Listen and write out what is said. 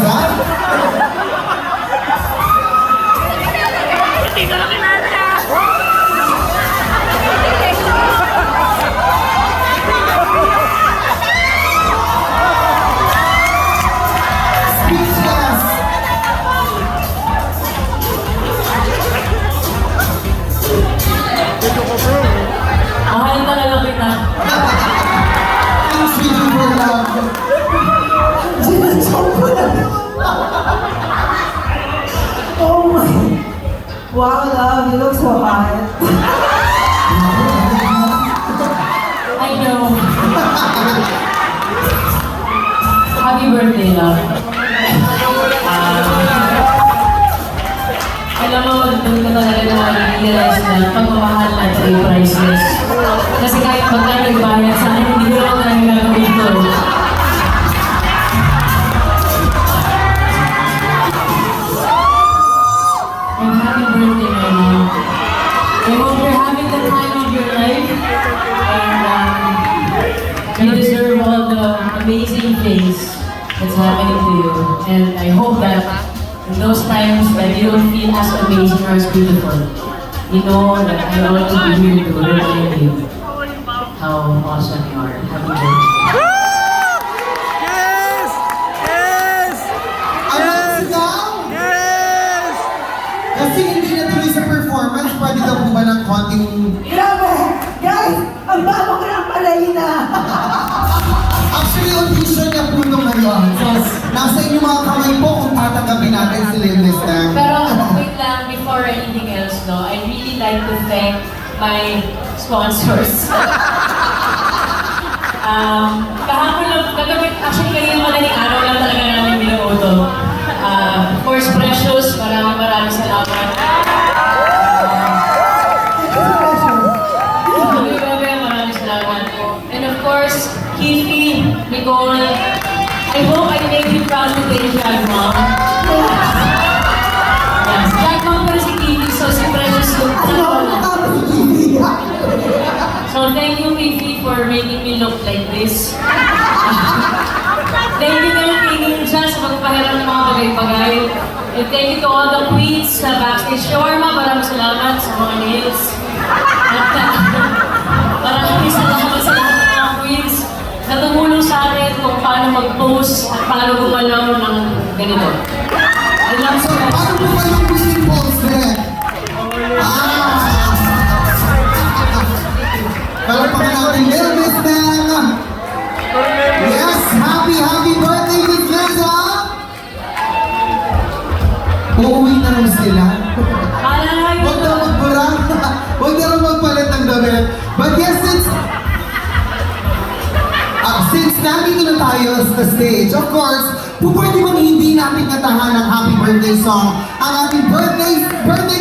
is that? Speechless. Wow, love, you look so hot. I know. Happy birthday, love. Ah, alam mo, doon ko talaga na realize na pagmamahal natin ay priceless. Kasi kahit magkano nagbayad sa akin, amazing things that's happening to you. And I hope that in those times that you don't feel as amazing or as beautiful, you know that I always be here to remind you how awesome you are. Happy birthday. Inyong mga kamay po kung tatanggapin natin si Lilith Stang. Pero wait lang, before anything else, no, I really like to thank my sponsors. um, kahapon lang, kagabi, actually kanina madaling araw lang talaga namin binuo to. Uh, of course, Precious, maraming maraming salamat. Maraming salamat. And of course, Kifi, Nicole, Yes, pero si Kifi, so si Precious thank you, Fifi, for making me look like this. thank you Ninja sa pagpahiram ng mga bagay-bagay. And thank you to all the queens sa backstage. Shawarma, maraming salamat sa mga nails. At maraming salamat sa lahat ng mga queens na tumulong sa akin kung paano mag-pose at paano gumalaw ng ganito. I love so much. Ano po din? Ah! Palagpakan natin Lilith Stang! Yes! Happy, happy birthday, Miss Liza! Uuwi na sila. Nandito na tayo sa stage, of course, kung pwede bang hindi natin katahan ng happy birthday song? Ang ating birthday, birthday